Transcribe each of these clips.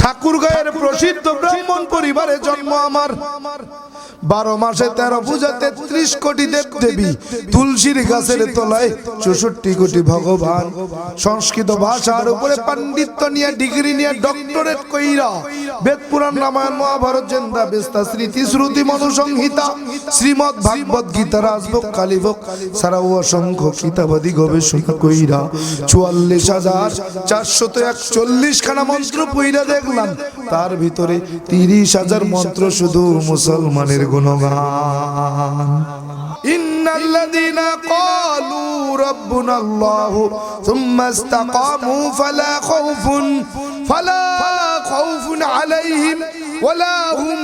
ঠাকুর গায়ের প্রসিদ্ধ ব্রাহ্মণ পরিবারে জন্ম আমার। বারো মাসে তেরো পূজা তেত্রিশ কোটি দেব দেবী। তুলসীর গাছের তলায় চৌষট্টি কোটি ভগবান। সংস্কৃত ভাষার উপরে পাণ্ডিত্য নিয়ে ডিগ্রি নিয়ে ডক্টরেট কইরা। বেদ পুরাণ রামায়ণ মহাভারত জেন্দা বেস্তা স্মৃতি শ্রুতি মনুসংহিতা শ্রীমদ ভাগবত গীতা রাজভোগ কালীভোগ সারা অসংখ্য কিতাবাদি গবেষণা কইরা চুয়াল্লিশ হাজার চারশত একচল্লিশ খানা মন্ত্র পইরা দেখলাম তার ভিতরে তিরিশ হাজার মন্ত্র শুধু মুসলমানের গুণগান إن الذين قالوا ربنا الله ثم استقاموا فلا خوف فلا খাউফুন আলাইহিম ওয়ালা হুম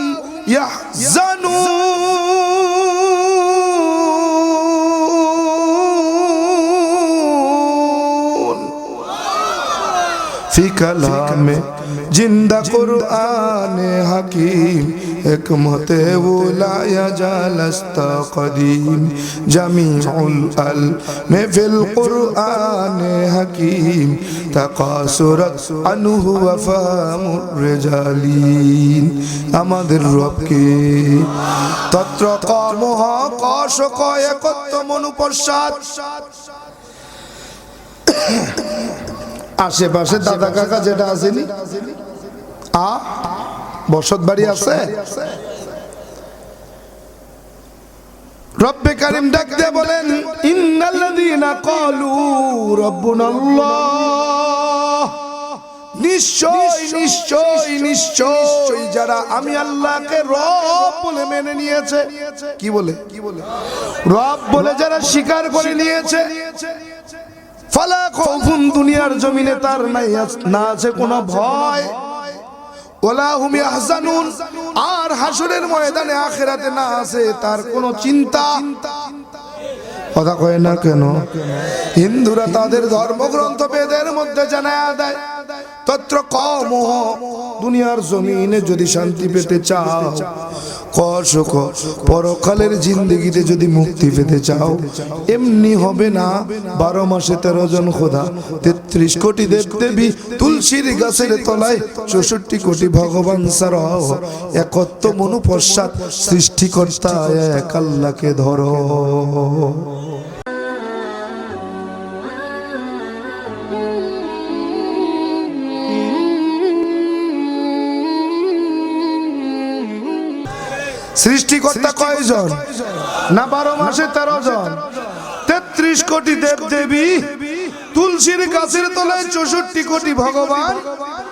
ইয়াহজানুন ফি কালামে জিন্দা কুরআনে হাকিম হিকমতে উলায়া জালাস্তা কদিম মেফিল কুরআনে হাকিম তাকাসুরাত আনহু ওয়াফামুর রিজালিন আমাদের রবকে তত্র কমহ কশ কয় কত মনুপশ্চাৎ আশেপাশে দাদা কাকা যেটা আসেনি আ? বসত বাড়ি আছে? রব্বে কারিম ডাক দিয়ে বলেন ইন্নাল্লাযীনা ক্বালু রাব্বুনাল্লাহ। নিশ্চয় নিশ্চয় নিশ্চয় যারা আমি আল্লাহকে রব বলে মেনে নিয়েছে। কি বলে? কি বলে? রব বলে যারা স্বীকার করে নিয়েছে। ফালা খৌফুন দুনিয়ার জমিনে তার নাই আছ- না আছে কোনো ভয়। আর হাসরের ময়দানে আখেরাতে না আছে তার কোনো চিন্তা। কথা কয় না কেন? হিন্দুরা তাদের ধর্মগ্রন্থ বেদের মধ্যে জানায় দেয়। তত্র কম দুনিয়ার জমিনে যদি শান্তি পেতে চাও কশক পরকালের জিন্দগিতে যদি মুক্তি পেতে চাও, এমনি হবে না। বারো মাসে তেরো জন খোদা, তেত্রিশ কোটি দেব দেবী, তুলসীর গাছের তলায় চৌষট্টি কোটি ভগবান সার একত্ব মনু পশ্চাৎ সৃষ্টিকর্তা এক আল্লাহকে ধরো। সৃষ্টিকর্তা কয়জন? না বারো মাসে তেরো জন। তেত্রিশ কোটি দেব দেবী তুলসীর গাছের তলায় চৌষট্টি কোটি ভগবান।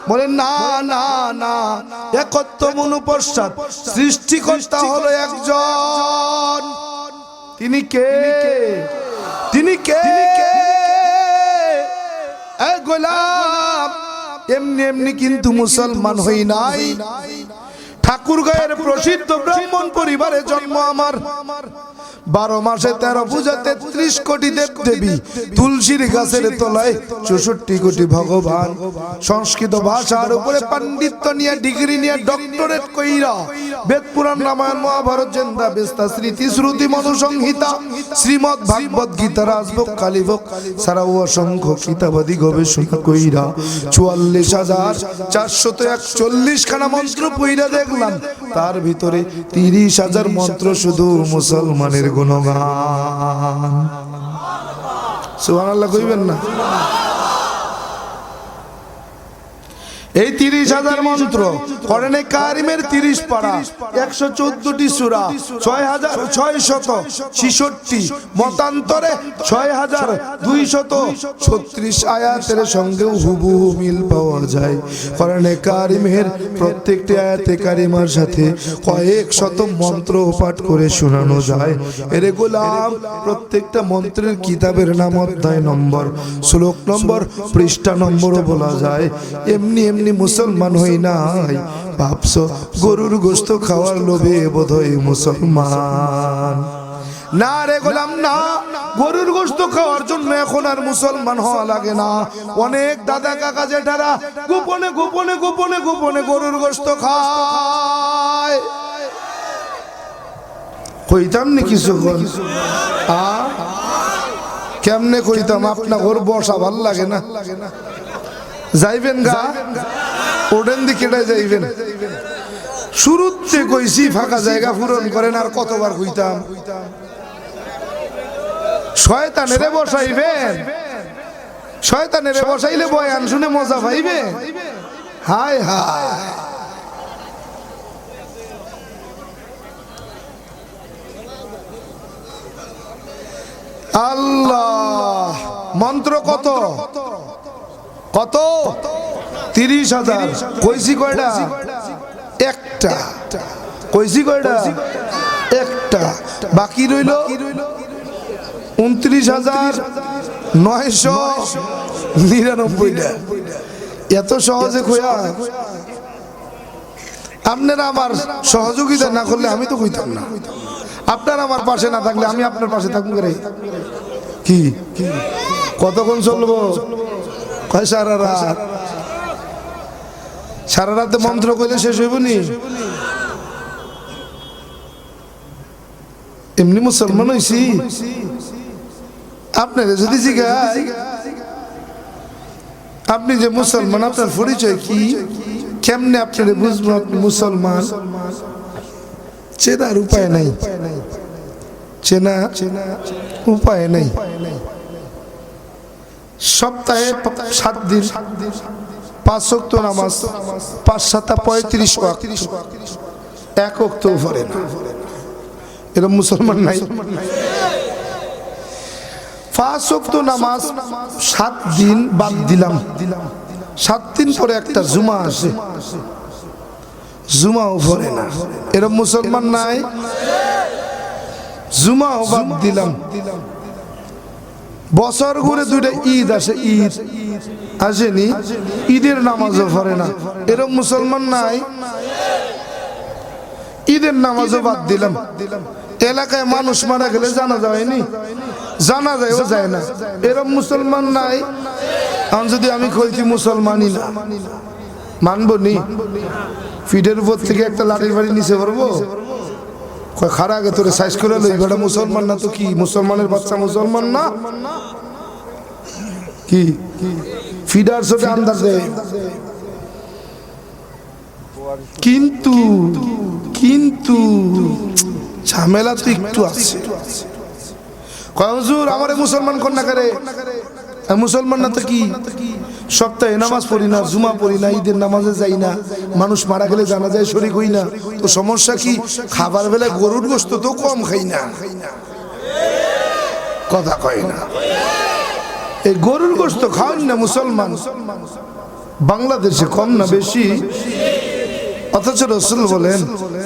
বলে না না না একত্ব মনুপশ্চাৎ সৃষ্টিকর্তা হলো একজন। তিনি কে? তিনি কে? এ গোলাম। এমনি এমনি কিন্তু মুসলমান হই নাই। ঠাকুর গায়ের প্রসিদ্ধ ব্রাহ্মণ পরিবারে জন্ম আমার। বারো মাসে তেরো পূজা তেত্রিশ কোটি দেব দেবী তুলসীর গাছের তলায় চৌষট্টি কোটি ভগবান। সংস্কৃত ভাষার উপরে পাণ্ডিত্য নিয়ে ডিগ্রি নিয়ে ডক্টরেট কইরা বেদ পুরাণ রামায়ণ মহাভারত জেন্দা বেস্তা স্মৃতি শ্রুতি মনুসংহিতা শ্রীমদ ভাগবত গীতা, রাজভোগ, কালীভোগ সারা অসংখ্য কিতাবাদি গবেষণা কইরা চুয়াল্লিশ হাজার চারশত একচল্লিশ খানা মন্ত্র পইরা দেখলাম। তার ভিতরে তিরিশ হাজার মন্ত্র শুধু মুসলমানের গুণগান। সুবহানাল্লাহ কইবেন না? এই তিরিশ হাজার মন্ত্র করেন কারিমের তিরিশ পাড়া একশো চোদ্দটি সুরা, ছয় হাজার, ছয় শত ছিষট্টি, মতান্তরে ছয় হাজার দুই শত ছত্রিশ আয়াতের সঙ্গেও হুবহু মিল পাওয়া যায়। করেন কারিমের প্রত্যেকটি আয়াতে কারিমার সাথে কয়েক শত মন্ত্র পাঠ করে শোনানো যায়। এর গোলাম, প্রত্যেকটা মন্ত্রের কিতাবের নাম অধ্যায় নম্বর, শ্লোক নম্বর, পৃষ্ঠা নম্বরও বলা যায়। এমনি এমনি মুসলমান হই নাই। ভাবছ, গরুর গোস্ত খাওয়ার লোভে বোধ হয় মুসলমান। না রে গোলাম, না। গরুর গোস্ত খাওয়ার জন্য এখন আর মুসলমান হওয়া লাগে না। অনেক দাদা কাকা জেঠারা গোপনে গোপনে গোপনে গোপনে গরুর গোস্ত খায়। কইতাম নি কিছু আ? কেমনে কইতাম? আপনা ঘর বসা ভালো লাগে না। যাইবেন গা, ওডেন দিকে যাইবেন। শুরুতে কইছি ফাঁকা জায়গা পূরণ করেন, আর কতবার কইতাম। শয়তানেরে বসাইবেন। শয়তানেরে বসাইলে বয়ান শুনে মজা পাইবে। হায় হায়। আল্লাহ, মন্ত্র কত? কত? তিরিশ হাজার। কইসি কয়টা? একটা। কইসি কয়টা? একটা। বাকি রইল উনত্রিশ হাজার নয়শো নিরানব্বইটা। এত সহজে খোয়া? আপনারা আমার সহযোগিতা না করলে আমি তো কইতাম না। আপনার আমার পাশে না থাকলে আমি আপনার পাশে থাকব রে? কি? কতক্ষণ চলবো? কয় সারা রাত? সারা রাতে মন্ত্র কইলে শেষ হইব নি? এমনি মুসলমান হইছি। আপনার যদি জিগাই আপনি যে মুসলমান, আপনার পরিচয় কি? কেমনে আপনার বুঝব আপনি মুসলমান? চেনার উপায় নাই। চেনা উপায় নাই। সপ্তাহে সাত দিন, পাঁচ শক্ত নামাজ, পাঁচ সাতা পঁয়ত্রিশ এক অক্ত উপরে না। মুসলমান নাই। পাঁচ শক্ত নামাজ, সাত দিন বাদ দিলাম। সাত দিন পরে একটা জুমা আসে। জুমাও পড়ে না। এরকম মুসলমান নাই। জুমাও বাদ দিলাম। বছর ঘুরে দুইটা ঈদ আসে, ঈদ আসেনি, ঈদের নামাজও পড়ে না। এরকম মুসলমান নাই। ঈদের নামাজও বাদ দিলাম। এলাকায় মানুষ মারা গেলে জানা যায়নি। জানা যায়ও যায় না। এরকম মুসলমান নাই। এখন যদি আমি কইছি মুসলমানই না, মানবো নি? ফিডের উপর থেকে একটা লাঠির বাড়ি নিচে পড়ব কয় খারা আগে তোরে সাইজ করে লই, বেটা মুসলমান না তো কি? মুসলমানের বাচ্চা মুসলমান না? কি? ফিডার চোখে আন্দাজ কিন্তু কিন্তু, ঝামেলা তো একটু আছে। কয়, হুজুর, আমারে মুসলমান কন্যা করে? মুসলমান না তো কি? সপ্তাহে নামাজ পড়ি না, জুমা পড়ি না, ঈদের নামাজে যাই না, মানুষ মারা গেলে জানা যায় শরীর হই না। তো সমস্যা কি? খাবার বেলায় গরুর গোস্ত তো কম খাই না। কথা কয় না। এই গরুর গোস্ত খাওয়ান না মুসলমান। বাংলাদেশে কম না বেশি। অথচ রসুল বলেন,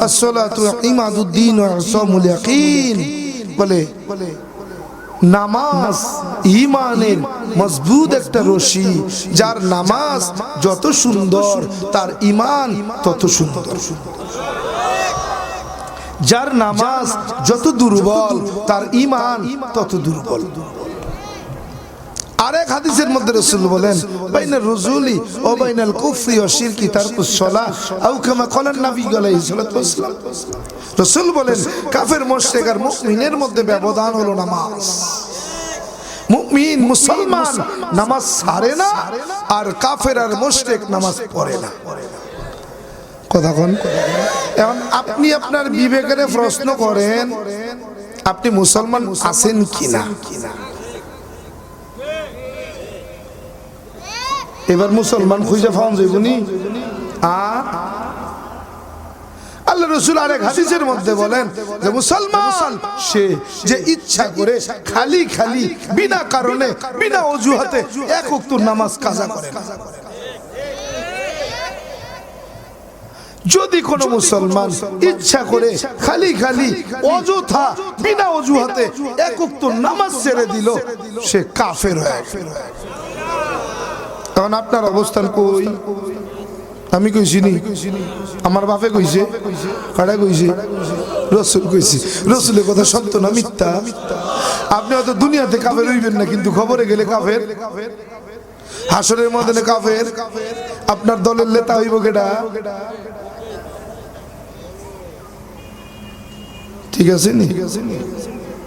আসসালাতু ইমাদুদ্দিন ওয়া বলে নামাজ ইমানের মজবুত একটা রশি, যার নামাজ যত সুন্দর, তার ইমান তত সুন্দর। যার নামাজ যত দুর্বল, তার ইমান তত দুর্বল। আরেক হাদিসের মধ্যে রসুল বলেন বাইনাল রুজুলি ও বাইনাল কুফরি ও শিরকি তারকুস সালাহ আও কামা ক্বালান নবী আলাইহিস সালাতু ওয়াসসালাম। রসুল বলেন, কাফের, মুশরিক আর মুমিনের মধ্যে ব্যবধান হলো নামাজ। মুমিন মুসলমান নামাজ ছাড়ে না আর কাফের আর মুশরিক নামাজ পড়ে না। কথা কোন। এখন আপনি আপনার বিবেকের প্রশ্ন করেন, আপনি মুসলমান আছেন কিনা? এবার মুসলমান খুঁজে পাওয়া যাইব নি আ? আল্লাহ রসুল আরেক হাদিসের মধ্যে বলেন যে মুসলমান, সে যে ইচ্ছা করে খালি খালি, বিনা কারণে, বিনা অজুহাতে এক উক্ত নামাজ কাজা করে যদি কোনো মুসলমান ইচ্ছা করে খালি খালি, অযথা, বিনা অজুহাতে এক উক্ত নামাজ ছেড়ে দিল, সে কাফের হয়ে। তখন আপনার অবস্থান কই? আমি কইছি নি, আমার বাপে কইছে, কারা কইছে? রসুল কইছে। রসুলের কথা সত্য না মিথ্যা? আপনি হয়তো দুনিয়াতে কাফের হইবেন না, কিন্তু খবরে গেলে কাফের। হাসরের মধ্যে কাফের। আপনার দলের নেতা হইব কেডা? ঠিক আছে নি?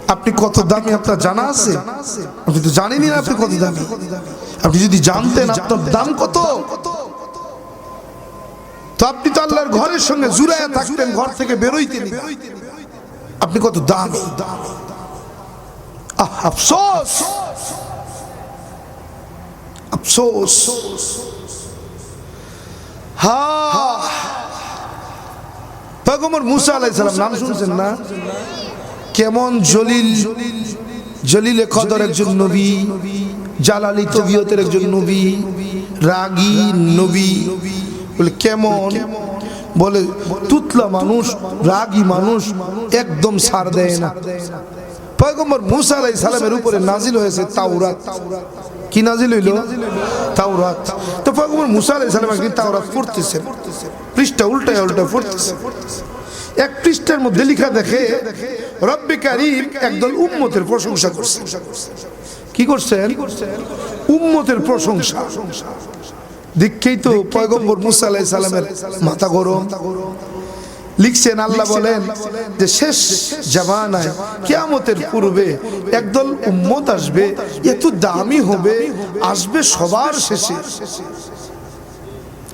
আপনি কত দামি আপনার জানা আছে? আপনি তো জানেনই না আপনি কত দামি। আপনি যদি জানতেন আপনার দাম কত? তো আপনি তো আল্লাহর ঘরের সঙ্গে জুড়াইয়া থাকতেন ঘর থেকে বেরোইতেন আপনি কত দামি। আহ, আফসোস। আফসোস। হা। পয়গম্বর মুসা আলাইহিস সালাম নাম শুনছেন না? কেমন জলিল জলিলে কদর একজন নবী জালালি তবিয়তের একজন নবী রাগী নবী। বলে কেমন? বলে তুতলা মানুষ রাগী মানুষ একদম সার দেয় না। পয়গম্বর মুসা আলাইহিস সালামের উপরে নাজিল হয়েছে তাওরাত। কি নাজিল হইল? তাওরাত। তো পয়গম্বর মুসা আলাইহিস সালাম একদিন তাওরাত পড়তেছে। পৃষ্ঠা উল্টায় উল্টা পড়তেছে। এক পৃষ্ঠার মধ্যে লিখা দেখে রব্বি কারিম একদল উম্মতের প্রশংসা করছে। কি করছেন? উম্মতের প্রশংসা। দেখেই তো পয়গম্বর মুসা আলাইহিস সালামের মাথা গরম। লিখছেন আল্লাহ বলেন যে শেষ জামানায় কিয়ামতের পূর্বে একদল উম্মত আসবে এত দামি হবে আসবে সবার শেষে।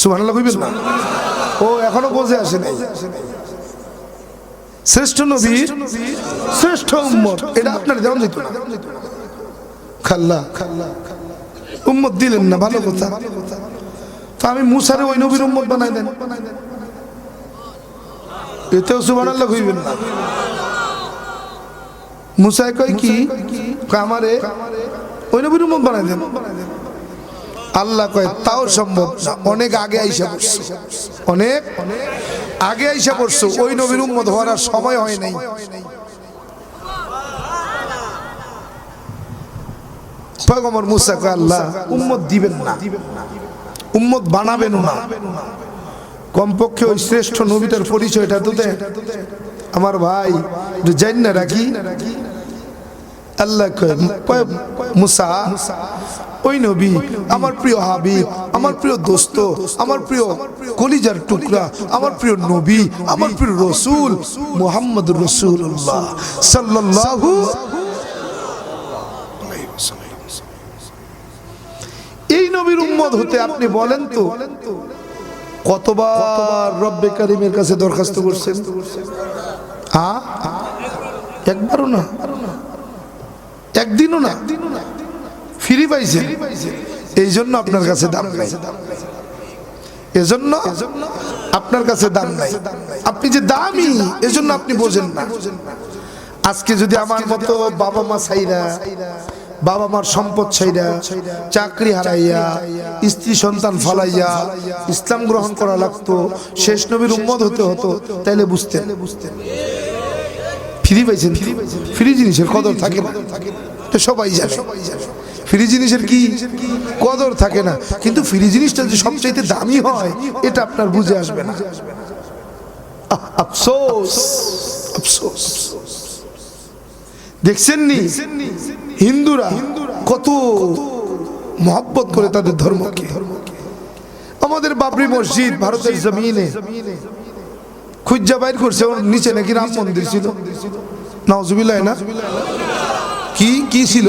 সুবহানাল্লাহ ও এখনও বোঝে আসে নাই। শ্রেষ্ঠ নবীর শ্রেষ্ঠ উম্মত, এটা আপনার যেত না। খাল্লা, উম্মত দিলেন না, ভালো কথা। তো আমি মুসারে ওই নবীর উম্মত বানাই দেন। এতেও সুবহানাল্লাহ কইবেন না। মুসাই কয় কি? আমারে ওই নবীর উম্মত বানাই দেন। আল্লাহ কয়, তাও সম্ভব অনেক আগে আইসা পড়ছো। অনেক আগে আইসা পড়ছো। ওই নবীর উম্মত হওয়ার আর সময় হয় নাই। পয়গম্বর মুসা কয়, আল্লাহ, উম্মত দিবেন না। উম্মত বানাবেন না। কমপক্ষে ওই শ্রেষ্ঠ নবীটার পরিচয়টা তো দেন আমার ভাই জান না রাখি। আল্লাহ মুসা ওই নবী, আমার প্রিয় হাবিব, আমার প্রিয় দোস্ত, আমার প্রিয় কলিজার টুকরা, আমার প্রিয় নবী, আমার প্রিয় রসুল মোহাম্মদ রসুল্লাহ সাল্লাল্লাহু এই নবীর উম্মত হতে আপনি বলেন তো, কতবার রব্বে কারিমের কাছে দরখাস্ত করছেন? আ একবারও না। একদিনও না। ফ্রি পাইছেন এই জন্য আপনার কাছে দাম নাই। এজন্য আপনার কাছে দাম নাই। আপনি যে দামি, এজন্য আপনি বোঝেন না। আজকে যদি আমার মতো বাবা মা ছাইরা, বাবা মার সম্পদ ছাইরা, চাকরি হারাইয়া, স্ত্রী সন্তান ফলাইয়া ইসলাম গ্রহণ করা লাগতো, শেষ নবীর উম্মত হতে হতো, তাইলে বুঝতেন। ফ্রি পাইছেন ফ্রি জিনিসের কদর থাকে না। এটা সবাই জানে। ফ্রি জিনিসের কি কদর থাকে না। কিন্তু ফ্রি জিনিসটা যে সবচাইতে দামি হয়, এটা আপনার বুঝে আসবে না। আফসোস। আফসোস। দেখছেন নি? হিন্দুরা কত মহব্বত করে তাদের ধর্মকে। আমাদের বাবরি মসজিদ ভারতের জমিনে। খুঁজা বাইর করছে, ওর নিচে নাকি রাম মন্দির ছিল। নজবিল্লাহ না? কি কি ছিল?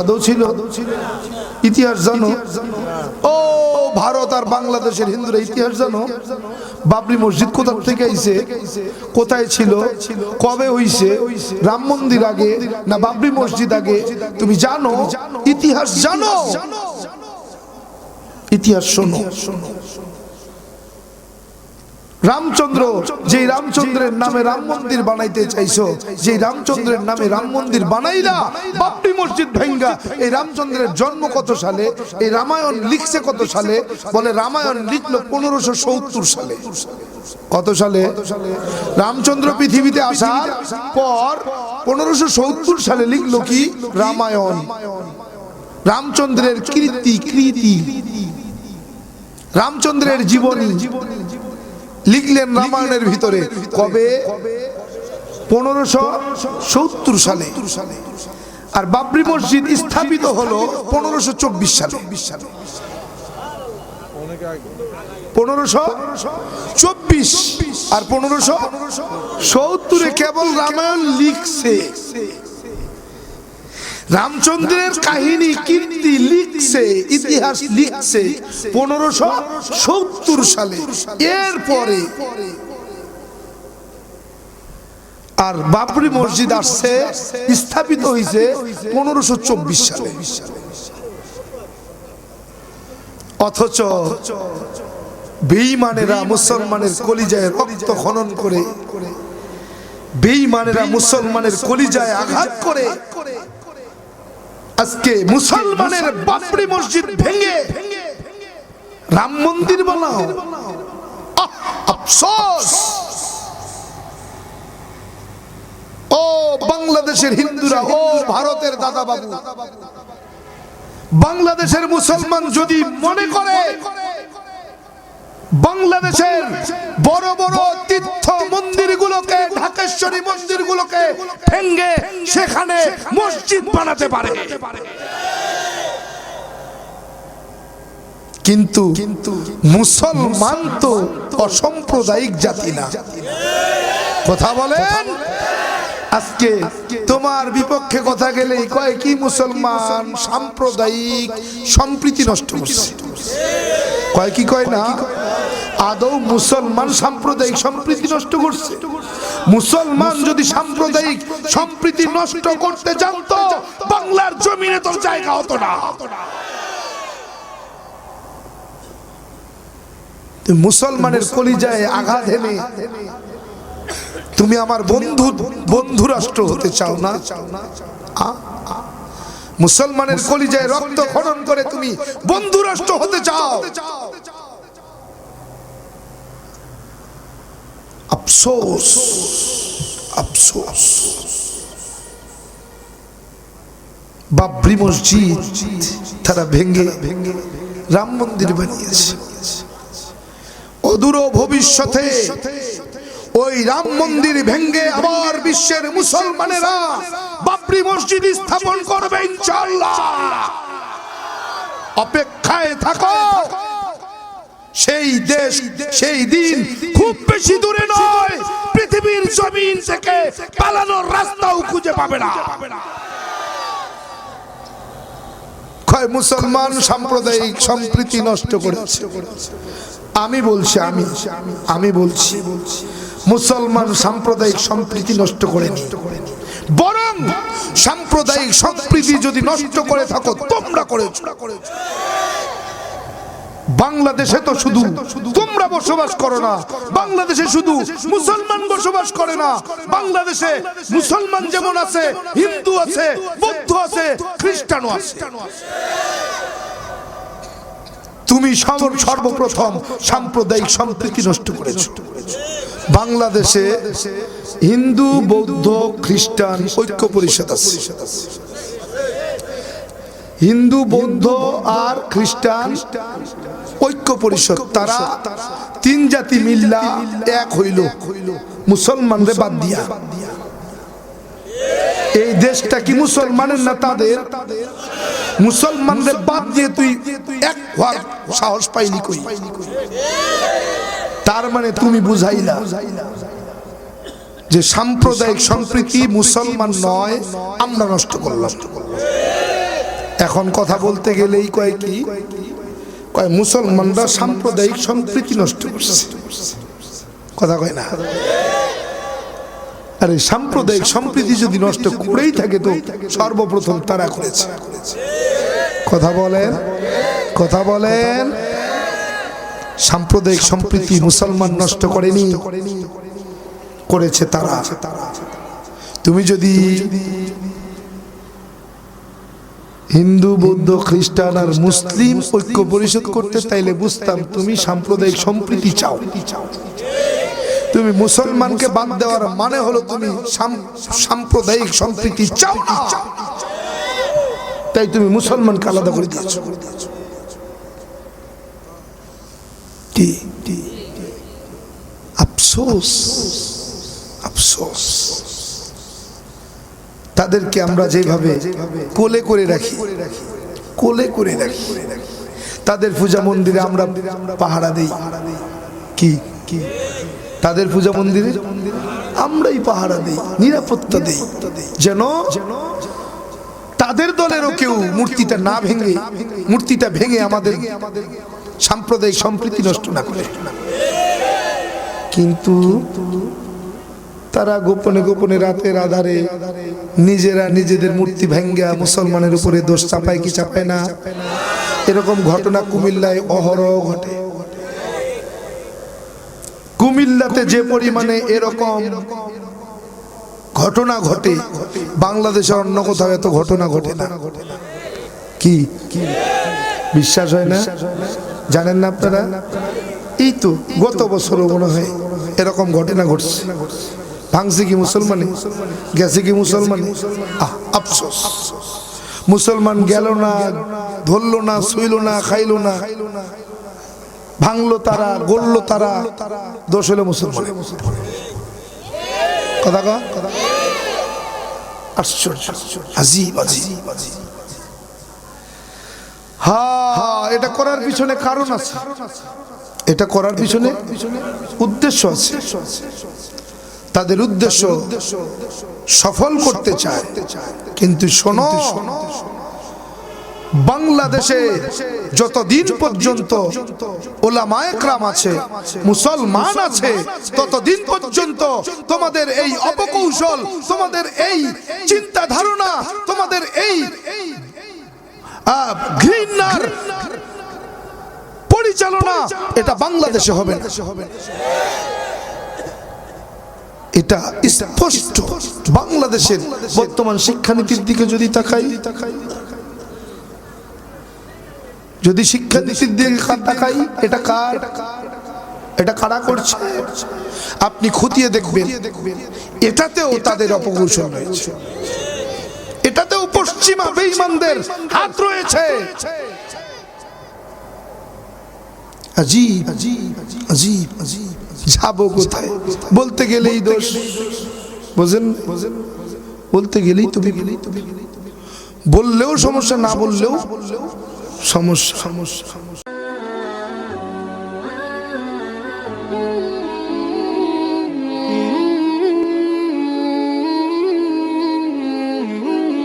আদৌ ছিল? ইতিহাস জানো? ও, ভারত আর বাংলাদেশের হিন্দুরা ইতিহাস জানো? বাবরি মসজিদ কোথা থেকে আইছে? কোথায় ছিল? কবে হইছে? রাম মন্দির আগে না বাবরি মসজিদ আগে? তুমি জানো? ইতিহাস জানো? ইতিহাস শোনো। রামচন্দ্র যে রামচন্দ্রের নামে রাম মন্দির বানাইতে চাইছো যে রামচন্দ্রের নামে রাম মন্দির বানাইলা, বাপটি মসজিদ ভাঙ্গা। এই রামচন্দ্রের জন্ম কত সালে? এই রামায়ণ লিখছে কত সালে? বলে রামায়ণ লিখলো পনেরোশো সত্তর সালে। কত সালে? রামচন্দ্র পৃথিবীতে আসার পর পনেরোশো সত্তর সালে লিখলো কি? রামায়ণ। রামচন্দ্রের কীর্তি কৃতি রামচন্দ্রের জীবনী। লিখলেন রামায়ণের ভিতরে কবে? পনেরোশো সত্তর সালে। আর বাবরি মসজিদ স্থাপিত হলো পনেরোশো চব্বিশ সালে। পনেরোশো চব্বিশ। আর পনেরোশো সত্তরে কেবল রামায়ণ লিখছে। রামচন্দ্রের কাহিনী কীর্তি লিখছে, ইতিহাস লিখছে পনেরোশো সত্তর সালে। এরপরে আর বাবরি মসজিদ আসছে, স্থাপিত হয়েছে পনেরোশো চব্বিশ সালে। অথচ বেঈমানেরা মুসলমানের কলিজায় রক্ত খনন করে, বেঈমানেরা মুসলমানের কলিজায় আঘাত করে আজকে মুসলমানের বাপরি মসজিদ ভেঙে রাম মন্দির বানাও। আফসোস। ও বাংলাদেশের হিন্দুরা, ও ভারতের দাদা বাবু বাংলাদেশের মুসলমান যদি মনে করে বাংলাদেশের বড় বড় তীর্থ মন্দিরগুলোকে, ঢাকেশ্বরী মন্দিরগুলোকে ভেঙ্গে সেখানে মসজিদ বানাতে পারে। কিন্তু কিন্তু মুসলমান তো অসাম্প্রদায়িক জাতি না। কথা বলেন? আজকে তোমার বিপক্ষে কথা গেলেই কয় কি মুসলমান সাম্প্রদায়িক সম্প্রীতি নষ্ট করছে। কয় কি কয় না আদৌ মুসলমান সাম্প্রদায়িক সম্প্রীতি নষ্ট করছে মুসলমান যদি সাম্প্রদায়িক সম্প্রীতি নষ্ট করতে জানতো, বাংলার জমিনে তোর জায়গা হতো না মুসলমানের কলিজায় আঘাত এনে তুমি আমার বন্ধু বন্ধু রাষ্ট্র হতে চাও না আ? আ? মুসলমানের কলিজায় রক্ত খনন করে তুমি বন্ধু রাষ্ট্র হতে চাও। আফসোস আফসোস। বাবরি মসজিদ তারা ভেঙ্গে ভেঙ্গে রাম মন্দির বানিয়েছে। অদূর ভবিষ্যতে ওই রাম মন্দির ভেঙ্গে আবার বিশ্বের মুসলমানেরা বাবরি মসজিদ স্থাপন করবে ইনশাআল্লাহ। অপেক্ষায় থাকো। সেই দেশ, সেই দিন খুব বেশি দূরে নয়, পৃথিবীর জমিন থেকে পালানোর রাস্তাও খুঁজে পাবে না। মুসলমান সাম্প্রদায়িক সম্প্রীতি নষ্ট করেছে। আমি বলছি, আমি আমি বলছি বলছি। মুসলমান সাম্প্রদায়িক সম্প্রীতি নষ্ট করেনি বরং সাম্প্রদায়িক সম্প্রীতি যদি নষ্ট করে থাকো, তোমরা করেছ। বাংলাদেশে তো শুধু তোমরা বসবাস করো না, বাংলাদেশে শুধু মুসলমান বসবাস করে না, বাংলাদেশে মুসলমান যেমন আছে, হিন্দু আছে, বৌদ্ধ আছে, খ্রিস্টানও আছে। তুমি সর্বপ্রথম সাম্প্রদায়িক সম্প্রীতি নষ্ট করেছ। বাংলাদেশে হিন্দু, বৌদ্ধ, খ্রিস্টান ঐক্য পরিষদ আছে। হিন্দু, বৌদ্ধ আর খ্রিস্টান ঐক্য পরিষদ, তারা তিন জাতি মিল্লা এক হইল। মুসলমানদের বাদ দিয়া। এই দেশটা কি মুসলমানের না তাদের? মুসলমানদের বাদ দিয়ে তুই এক সাহস পাইনি কই? তার মানে তুমি বুঝাইলা যে সাম্প্রদায়িক সম্প্রীতি মুসলমান নয়, আমরা নষ্ট করলাম। এখন কথা বলতে গেলেই কয় কি? কয় মুসলমানরা সাম্প্রদায়িক সম্প্রীতি নষ্ট করছে। কথা কয় না? আরে সাম্প্রদায়িক সম্প্রীতি যদি নষ্ট করেই থাকে তো সর্বপ্রথম তারা করেছে। কথা বলেন কথা বলেন। সাম্প্রদায়িক সম্প্রীতি মুসলমান নষ্ট করেনি করেছে তারা। তুমি যদি হিন্দু বৌদ্ধ খ্রিস্টান আর মুসলিম ঐক্য পরিষদ করতে তাইলে বুঝতাম তুমি সাম্প্রদায়িক সম্প্রীতি চাও। তুমি মুসলমানকে বাদ দেওয়ার মানে হলো তুমি সাম- সাম্প্রদায়িক সম্প্রীতি চাও। তাই তুমি মুসলমানকে আলাদা করে দিয়েছ। আফসোস আফসোস তাদেরকে আমরা যেভাবে কোলে করে রাখি কোলে করে রাখি। তাদের পূজা মন্দিরে আমরা পাহারা দেই। কি? কি? তাদের পূজা মন্দিরে আমরাই পাহারা দেই নিরাপত্তা দেই। যেন তাদের দলেরও কেউ মূর্তিটা না ভেঙে মূর্তিটা ভেঙে আমাদের সাম্প্রদায়িক সম্প্রীতি নষ্ট না করে। কিন্তু তারা গোপনে গোপনে রাতের আধারে নিজেরা নিজেদের মূর্তি ভেঙ্গা মুসলমানের উপরে দোষ চাপায় কি চাপায় না? এরকম ঘটনা কুমিল্লায় অহরহ ঘটে। কুমিল্লাতে যে পরিমাণে এরকম ঘটনা ঘটে বাংলাদেশে অন্য কোথাও এত ঘটনা ঘটে না। কি? বিশ্বাস হয় না? জানেন না আপনারা? এই তো গত বছরও মনে হয় এরকম ঘটনা ঘটছে। ভাঙছে কি মুসলমানে? গেছে কি মুসলমানে? আফসোস। মুসলমান গেল না, ধরলো না, শুইল না, খাইলো না। ভাঙলো তারা, গড়লো তারা, দোষ হলো মুসলমান কথা কথা আশ্চর্য, আজিব আজিব। হা হা, এটা করার পিছনে কারণ আছে। এটা করার পিছনে উদ্দেশ্য আছে। তাদের উদ্দেশ্য সফল করতে চায়। কিন্তু শোনো, বাংলাদেশে যতদিন পর্যন্ত ওলামায়করাম আছে, মুসলমান আছে, ততদিন পর্যন্ত তোমাদের এই অপকৌশল, তোমাদের এই চিন্তা ধারণা তোমাদের এই ঘৃণার পরিচালনা, এটা বাংলাদেশে হবে এটা স্পষ্ট বাংলাদেশের বর্তমান শিক্ষানীতির দিকে যদি তাকাই, যদি শিক্ষানীতির দিকে তাকাই, এটা কার? এটা কারা করছে? আপনি খতিয়ে দেখবেন, এটাতেও তাদের অপকৌশল রয়েছে। পশ্চিমা বেঈমানদের হাত রয়েছে। আজীব আজীব আজীব যাব কোথায়? বলতে গেলেই দোষ। বোঝেন? বলতে গেলেই তুমি বললেও সমস্যা না বললেও সমস্যা। সমস্যা সমস্যা।